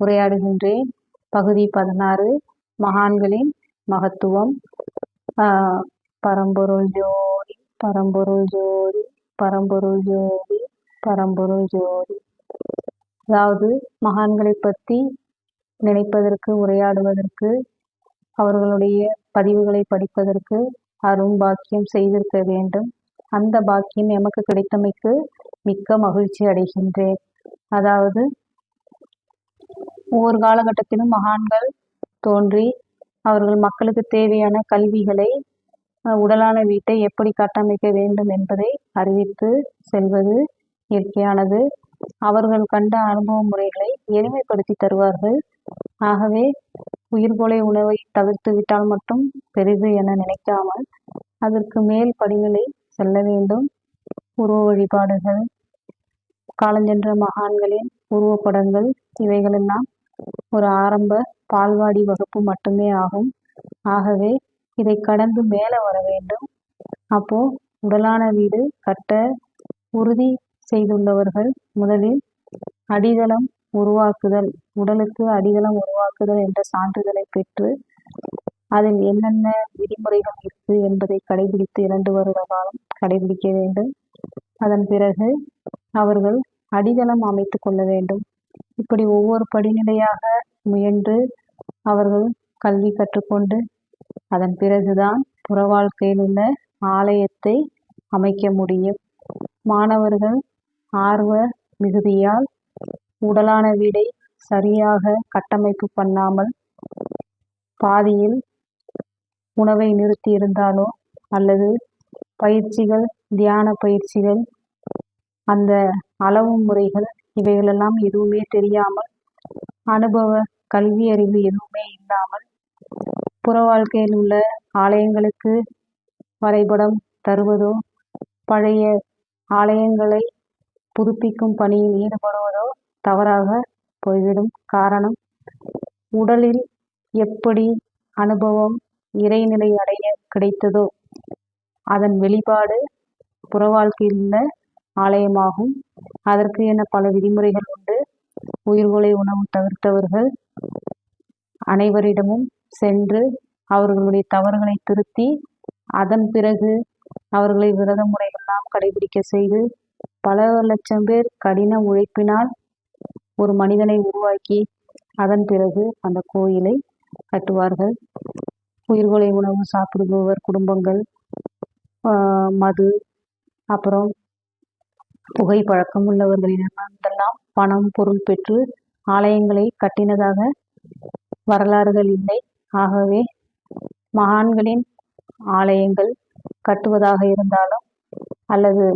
உரையாடுகின்றேன். பகுதி பதினாறு. மகான்களின் மகத்துவம். ஆஹ் பரம்பொருள் ஜோதி பரம்பொருள் ஜோதி பரம்பொருள் ஜோதி பரம்பொருள் ஜோதி. அதாவது மகான்களை பற்றி நினைப்பதற்கு உரையாடுவதற்கு அவர்களுடைய பதிவுகளை படிப்பதற்கு அரும் பாக்கியம் செய்திருக்க வேண்டும். அந்த பாக்கியம் எமக்கு கிடைத்தமைக்கு மிக்க மகிழ்ச்சி அடைகின்றேன். அதாவது ஒவ்வொரு காலகட்டத்திலும் மகான்கள் தோன்றி அவர்கள் மக்களுக்கு தேவையான கல்விகளை உடலான வீட்டை எப்படி கட்டமைக்க வேண்டும் என்பதை அறிவித்து செல்வது இயற்கையானது. அவர்கள் கண்ட அனுபவ முறைகளை எளிமைப்படுத்தி தருவார்கள். ஆகவே உயிர்கொலை உணவை தவிர்த்து விட்டால் மட்டும் பெரிது என நினைக்காமல் அதற்கு மேல் படிநிலை செல்ல வேண்டும். உருவ வழிபாடுகள் காலஞ்சென்ற மகான்களின் உருவப்படங்கள் இவைகளெல்லாம் ஒரு ஆரம்ப பால்வாடி வகுப்பு மட்டுமே ஆகும். ஆகவே இதை கடந்து மேலே வர வேண்டும். அப்போ உடலான வீடு கட்ட உறுதி செய்துள்ளவர்கள் முதலில் அடிதளம் உருவாக்குதல் உடலுக்கு அடிதளம் உருவாக்குதல் என்ற சான்றிதழை பெற்று அதில் என்னென்ன விதிமுறைகள் இருக்கு என்பதை கடைபிடித்து இரண்டு வருட காலம் கடைபிடிக்க வேண்டும். அதன் பிறகு அவர்கள் அடிதளம் அமைத்து கொள்ள வேண்டும். இப்படி ஒவ்வொரு படிநிலையாக முயன்று அவர்கள் கல்வி கற்றுக்கொண்டு அதன் பிறகுதான் புற வாழ்க்கையில் உள்ள ஆலயத்தை அமைக்க முடியும். மாணவர்கள் ஆர்வ மிகுதியால் உடலான வீடை சரியாக கட்டமைப்பு பண்ணாமல் பாதியில் உணவை நிறுத்தி இருந்தாலோ அல்லது பயிற்சிகள் தியான பயிற்சிகள் அந்த அளவு முறைகள் இவைகளெல்லாம் எதுவுமே தெரியாமல் அனுபவ கல்வி அறிவு எதுவுமே இல்லாமல் புற வாழ்க்கையில் உள்ள ஆலயங்களுக்கு வரைபடம் தருவதோ பழைய ஆலயங்களை புதுப்பிக்கும் பணியில் ஈடுபடுவதோ தவறாக போய்விடும் காரணம் உடலில் எப்படி அனுபவம் இறைநிலை அடைய கிடைத்ததோ அதன் வெளிப்பாடு புற வாழ்க்கையில் உள்ள ஆலயமாகும். அதற்கு என பல விதிமுறைகள் உண்டு. உயிர்கொலை உணவு தவிர்த்தவர்கள் அனைவரிடமும் சென்று அவர்களுடைய தவறுகளை திருத்தி அதன் பிறகு அவர்களை விரத முறைகள்லாம் கடைபிடிக்க செய்து பல லட்சம் பேர் கடின உழைப்பினால் ஒரு மனிதனை உருவாக்கி அதன் பிறகு அந்த கோயிலை கட்டுவார்கள். உயிர்கொலை உணவு சாப்பிடுபவர் குடும்பங்கள் மது அப்புறம் புகை பழக்கம் உள்ளவர்களிடமெல்லாம் பணம் பொருள் பெற்று ஆலயங்களை கட்டினதாக வரலாறுகள் இல்லை. ஆகவே மகான்களின் ஆலயங்கள் கட்டுவதாக இருந்தாலும் அல்லது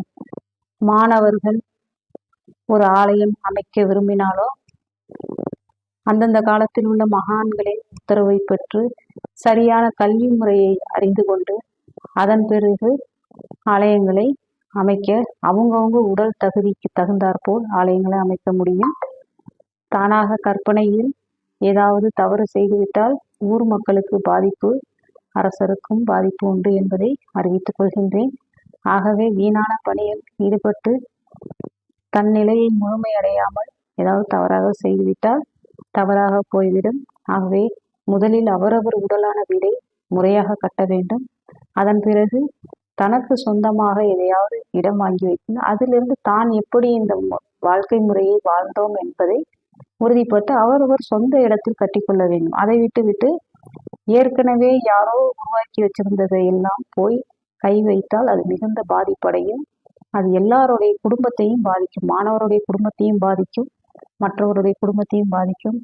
மாணவர்கள் ஒரு ஆலயம் அமைக்க விரும்பினாலோ அந்தந்த காலத்தில் உள்ள மகான்களின் உத்தரவை பெற்று சரியான கல்வி முறையை அறிந்து கொண்டு அதன் பிறகு ஆலயங்களை அமைக்க அவங்கவுங்க உடல் தகுதிக்கு தகுந்தாற்போல் ஆலயங்களை அமைக்க முடியும். தானாக கற்பனையில் ஏதாவது தவறு செய்துவிட்டால் ஊர் மக்களுக்கு பாதிப்பு அரசருக்கும் பாதிப்பு உண்டு என்பதை அறிவித்துக் கொள்கின்றேன். ஆகவே வீணான பணியில் ஈடுபட்டு தன் நிலையை முழுமையடையாமல் ஏதாவது தவறாக செய்துவிட்டால் தவறாக போய்விடும். ஆகவே முதலில் அவரவர் உடலான வீடை முறையாக கட்ட வேண்டும். அதன் பிறகு தனக்கு சொந்தமாக எதையாவது இடம் வாங்கி வைக்கணும். அதிலிருந்து தான் எப்படி இந்த வாழ்க்கை முறையை வாழ்ந்தோம் என்பதை உறுதிப்பட்டு அவரவர் சொந்த இடத்தில் கட்டிக்கொள்ள வேண்டும். அதை விட்டு விட்டு ஏற்கனவே யாரோ உருவாக்கி வச்சிருந்ததை எல்லாம் போய் கை வைத்தால் அது மிகுந்த பாதிப்படையும். அது எல்லாருடைய குடும்பத்தையும் பாதிக்கும். மாணவருடைய குடும்பத்தையும் பாதிக்கும். மற்றவருடைய குடும்பத்தையும் பாதிக்கும்.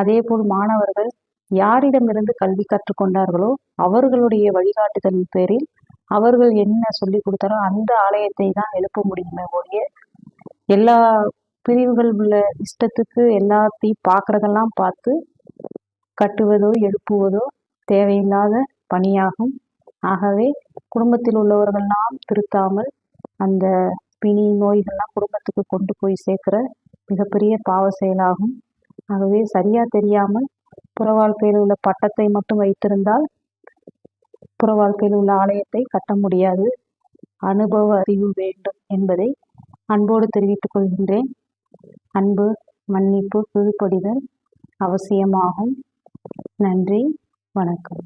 அதே போல் மாணவர்கள் யாரிடமிருந்து கல்வி கற்றுக்கொண்டார்களோ அவர்களுடைய வழிகாட்டுதலின் பேரில் அவர்கள் என்ன சொல்லி கொடுத்தாரோ அந்த ஆலயத்தை தான் எழுப்ப முடியுமே ஒழிய எல்லா பிரிவுகள் உள்ள இஷ்டத்துக்கு எல்லாத்தையும் பார்க்குறதெல்லாம் பார்த்து கட்டுவதோ எழுப்புவதோ தேவையில்லாத பணியாகும். ஆகவே குடும்பத்தில் உள்ளவர்கள்லாம் திருத்தாமல் அந்த பிணி நோய்கள்லாம் குடும்பத்துக்கு கொண்டு போய் சேர்க்கிற மிகப்பெரிய பாவ செயலாகும். ஆகவே சரியா தெரியாமல் புற வாழ்க்கையில் உள்ள பட்டத்தை மட்டும் வைத்திருந்தால் புற வாழ்க்கையில் உள்ள ஆலயத்தை கட்ட முடியாது. அனுபவ அறிவு வேண்டும் என்பதை அன்போடு தெரிவித்துக் கொள்கின்றேன். அன்பு மன்னிப்பு கீழ்ப்படிதல் அவசியமாகும். நன்றி வணக்கம்.